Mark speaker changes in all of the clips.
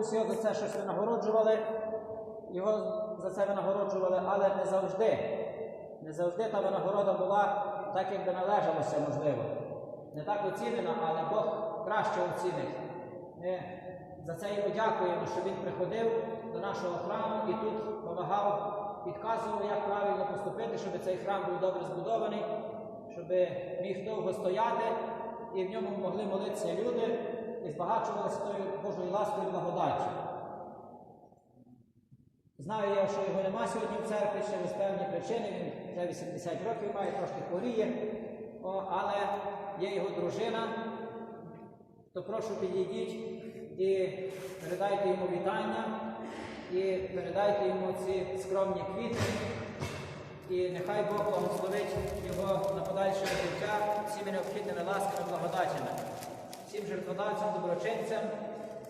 Speaker 1: комусь його за це щось винагороджували, його за це винагороджували, але не завжди. Не завжди та винагорода була так, як би належалося, можливо. Не так оцінена, але Бог краще оцінить. Ми за це йому дякуємо, що він приходив до нашого храму і тут допомагав, підказував, як правильно поступити, щоб цей храм був добре збудований, щоб міг довго стояти і в ньому могли молитися люди і збагачувалися тою Божою ласкою і благодаттю. Знаю я, що його нема сьогодні в церкві через певні причини. Він вже 80 років має, трошки хворіє, О, але є його дружина. То прошу підійдіть і передайте йому вітання, і передайте йому ці скромні квіти. І нехай Бог благословить його на подальше життя всіми необхідними ласками благодатями, всім жертводавцям, доброчинцям,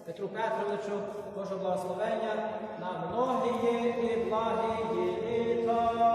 Speaker 1: Петру Петровичу, Божого благословення на многії і благі літа.